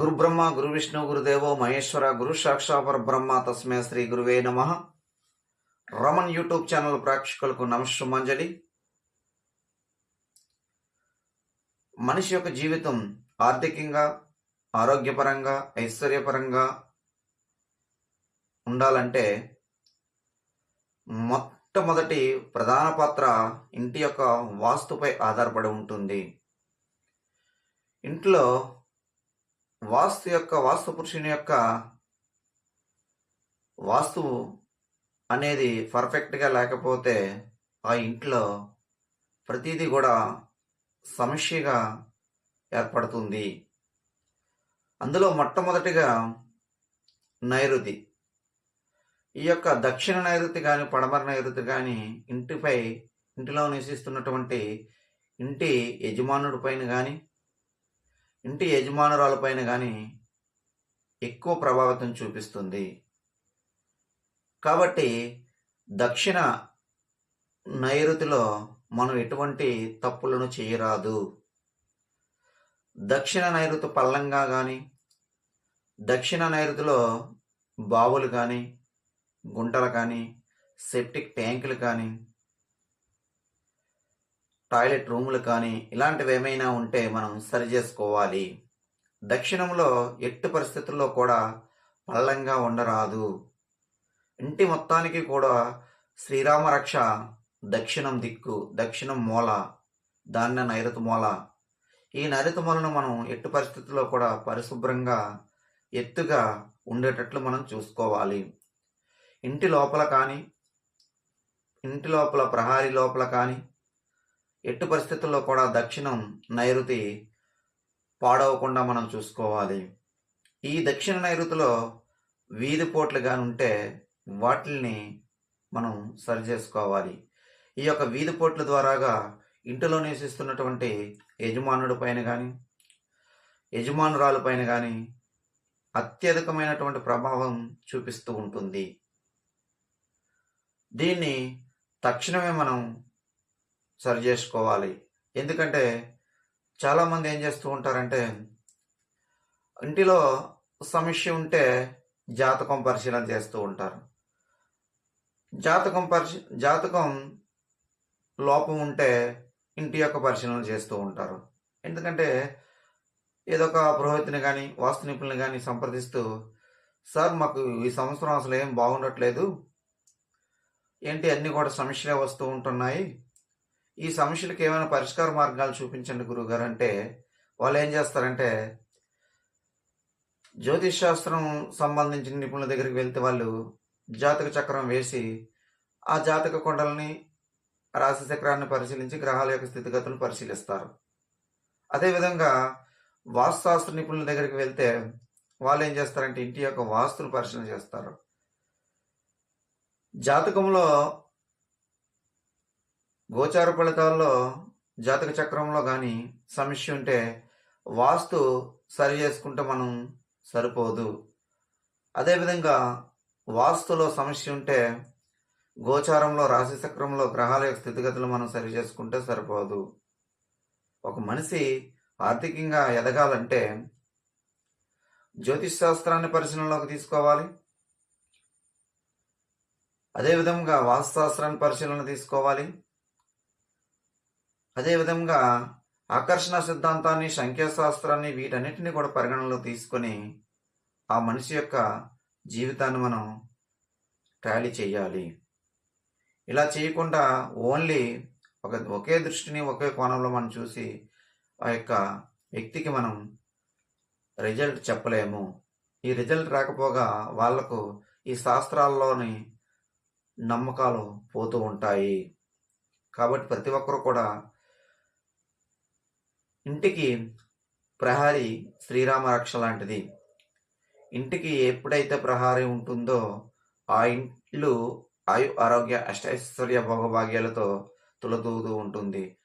గురు బ్రహ్మ గురు విష్ణు గురుదేవో మహేశ్వర గురు సాక్షాపర బ్రహ్మ తస్మే శ్రీ గురువే నమ. Raman YouTube channel ప్రేక్షకులకు నమస్సుమంజలి. మనిషి యొక్క జీవితం ఆర్థికంగా ఆరోగ్యపరంగా ఐశ్వర్యపరంగా ఉండాలంటే మొట్టమొదటి ప్రధాన పాత్ర ఇంటి యొక్క వాస్తుపై ఆధారపడి ఉంటుంది. ఇంట్లో వాస్తు యొక్క వాస్తు పురుషుని యొక్క వాస్తువు అనేది పర్ఫెక్ట్గా లేకపోతే ఆ ఇంట్లో ప్రతిదీ కూడా సమస్యగా ఏర్పడుతుంది. అందులో మొట్టమొదటిగా నైరుతి. ఈ యొక్క దక్షిణ నైరుతి కానీ పడమర నైరుతి కానీ ఇంటిపై ఇంటిలో నివసిస్తున్నటువంటి ఇంటి యజమానుడి పైన కానీ ఇంటి యజమానురాలపైన కానీ ఎక్కువ ప్రభావితం చూపిస్తుంది. కాబట్టి దక్షిణ నైరుతిలో మనం ఎటువంటి తప్పులను చేయరాదు. దక్షిణ నైరుతి పల్లంగా కానీ దక్షిణ నైరుతిలో బావులు కానీ గుంటలు కానీ సెప్టిక్ ట్యాంకులు కానీ టాయిలెట్ రూములు కానీ ఇలాంటివి ఏమైనా ఉంటే మనం సరి చేసుకోవాలి. దక్షిణంలో ఎట్టి పరిస్థితుల్లో కూడా పల్లంగా ఉండరాదు. ఇంటి మొత్తానికి కూడా శ్రీరామ రక్ష దక్షిణం దిక్కు దక్షిణం మూల దాన్ని నైరుతి మూల. ఈ నైరుతి మూలను మనం ఎట్టి పరిస్థితుల్లో కూడా పరిశుభ్రంగా ఎత్తుగా ఉండేటట్లు మనం చూసుకోవాలి. ఇంటి లోపల కానీ ఇంటి లోపల ప్రహారీ లోపల కానీ ఎట్టి పరిస్థితుల్లో కూడా దక్షిణం నైరుతి పాడవకుండా మనం చూసుకోవాలి. ఈ దక్షిణ నైరుతిలో వీధి పోట్లు ఉంటే వాటిల్ని మనం సరి చేసుకోవాలి. ఈ యొక్క వీధి పోట్ల ద్వారాగా ఇంటిలో నివసిస్తున్నటువంటి యజమానుడి పైన కానీ యజమానురాలు పైన కానీ అత్యధికమైనటువంటి ప్రభావం చూపిస్తూ ఉంటుంది. దీన్ని తక్షణమే మనం సరి చేసుకోవాలి. ఎందుకంటే చాలామంది ఏం చేస్తూ ఉంటారంటే ఇంటిలో సమస్య ఉంటే జాతకం పరిశీలన చేస్తూ ఉంటారు. జాతకం పరిశీ జాతకం లోపం ఉంటే ఇంటి యొక్క పరిశీలన చేస్తూ ఉంటారు. ఎందుకంటే ఏదో ఒక పురోహితుని కానీ వాస్తు నిపుణులు కానీ సంప్రదిస్తూ సార్ మాకు ఈ సంవత్సరం అసలు ఏం బాగుండట్లేదు. ఏంటి అన్నీ కూడా సమస్యలే వస్తూ ఉంటున్నాయి. ఈ సమస్యలకు ఏమైనా పరిష్కార మార్గాలు చూపించండి గురువుగారు అంటే వాళ్ళు ఏం చేస్తారంటే జ్యోతిష్ శాస్త్రం సంబంధించిన నిపుణుల దగ్గరికి వెళ్తే వాళ్ళు జాతక చక్రం వేసి ఆ జాతక కొండలని రాశి చక్రాన్ని పరిశీలించి గ్రహాల యొక్క స్థితిగతులను పరిశీలిస్తారు. అదేవిధంగా వాస్తుశాస్త్ర నిపుణుల దగ్గరికి వెళ్తే వాళ్ళు ఏం చేస్తారంటే ఇంటి యొక్క వాస్తును పరిశీలన చేస్తారు. జాతకంలో గోచార ఫలితాల్లో జాతక చక్రంలో కానీ సమస్య ఉంటే వాస్తు సరి చేసుకుంటే మనం సరిపోదు. అదేవిధంగా వాస్తులో సమస్య ఉంటే గోచారంలో రాశి చక్రంలో గ్రహాల యొక్క స్థితిగతులు మనం సరి చేసుకుంటే సరిపోదు. ఒక మనిషి ఆర్థికంగా ఎదగాలంటే జ్యోతిష్ శాస్త్రాన్ని పరిశీలనలోకి తీసుకోవాలి. అదేవిధంగా వాస్తుశాస్త్రాన్ని పరిశీలన తీసుకోవాలి. అదేవిధంగా ఆకర్షణ సిద్ధాంతాన్ని సంఖ్యాశాస్త్రాన్ని వీటన్నిటిని కూడా పరిగణనలో తీసుకొని ఆ మనిషి యొక్క జీవితాన్ని మనం ట్రాలీ చేయాలి. ఇలా చేయకుండా ఓన్లీ ఒక ఒకే దృష్టిని ఒకే కోణంలో మనం చూసి ఆ యొక్క వ్యక్తికి మనం రిజల్ట్ చెప్పలేము. ఈ రిజల్ట్ రాకపోగా వాళ్ళకు ఈ శాస్త్రాల్లోని నమ్మకాలు పోతూ ఉంటాయి. కాబట్టి ప్రతి ఒక్కరు కూడా ఇంటికి ప్రహారీ శ్రీరామ రక్ష లాంటిది. ఇంటికి ఎప్పుడైతే ప్రహారీ ఉంటుందో ఆ ఇంట్లో ఆయు ఆరోగ్య అష్టైశ్వర్య భోగభాగ్యాలతో తులతూగుతూ ఉంటుంది.